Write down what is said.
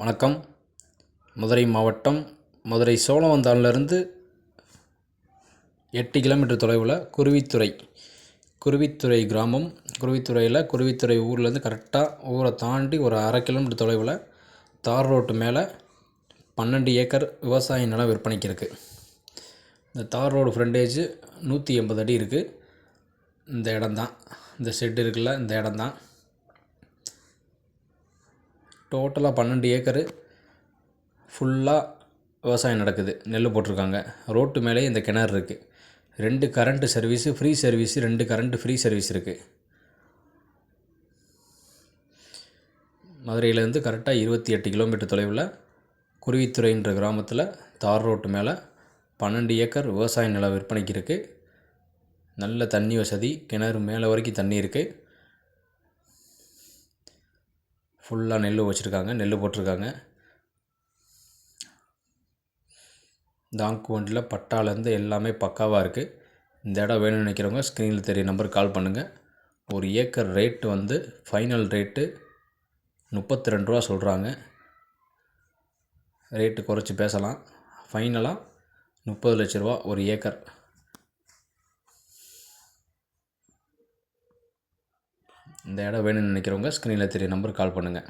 வணக்கம். மதுரை மாவட்டம் மதுரை சோழவந்தான்லேருந்து எட்டு கிலோமீட்டர் தொலைவில் குருவித்துறை. குருவித்துறை கிராமம். குருவித்துறையில் குருவித்துறை ஊர்லேருந்து கரெக்டாக ஊரை தாண்டி ஒரு அரை கிலோமீட்டர் தொலைவில் தார் ரோட்டு மேலே பன்னெண்டு ஏக்கர் விவசாய நிலம் விற்பனைக்கு இருக்குது இந்த தார் ரோடு ஃப்ரண்டேஜ் நூற்றி எண்பது அடி இருக்குது இந்த இடம்தான். இந்த ஷெட் இருக்குல்ல இந்த இடம்தான். டோட்டலாக பன்னெண்டு ஏக்கரு ஃபுல்லாக விவசாயம் நடக்குது. நெல் போட்டிருக்காங்க. ரோட்டு மேலேயே இந்த கிணறு இருக்குது ரெண்டு கரண்ட்டு சர்வீஸு ஃப்ரீ சர்வீஸு ரெண்டு கரண்ட்டு ஃப்ரீ சர்வீஸ் இருக்குது மதுரையிலேருந்து கரெக்டாக இருபத்தி எட்டு கிலோமீட்டர் தொலைவில் குருவித்துறைன்ற கிராமத்தில் தார் ரோட்டு மேலே பன்னெண்டு ஏக்கர் விவசாய நிலம் விற்பனைக்கு இருக்குது நல்ல தண்ணி வசதி கிணறு மேலே வரைக்கும் தண்ணி இருக்குது ஃபுல்லாக நெல் வச்சுருக்காங்க நெல் போட்டிருக்காங்க. தாங்கு வண்டியில் பட்டாலேருந்து எல்லாமே பக்காவாக இருக்குது இந்த இடம் வேணும்னு நினைக்கிறவங்க ஸ்க்ரீனில் தெரிய நம்பருக்கு கால் பண்ணுங்கள் ஒரு ஏக்கர் ரேட்டு வந்து ஃபைனல் ரேட்டு முப்பத்தி ரெண்டு ரூபா சொல்கிறாங்க ரேட்டு குறைச்சி பேசலாம். ஃபைனலாக முப்பது லட்ச ரூபா ஒரு ஏக்கர். இந்த இடம் வேணும்னு நினைக்கிறவங்க ஸ்க்ரீனில் தெரிய நம்பருக்கு கால் பண்ணுங்கள்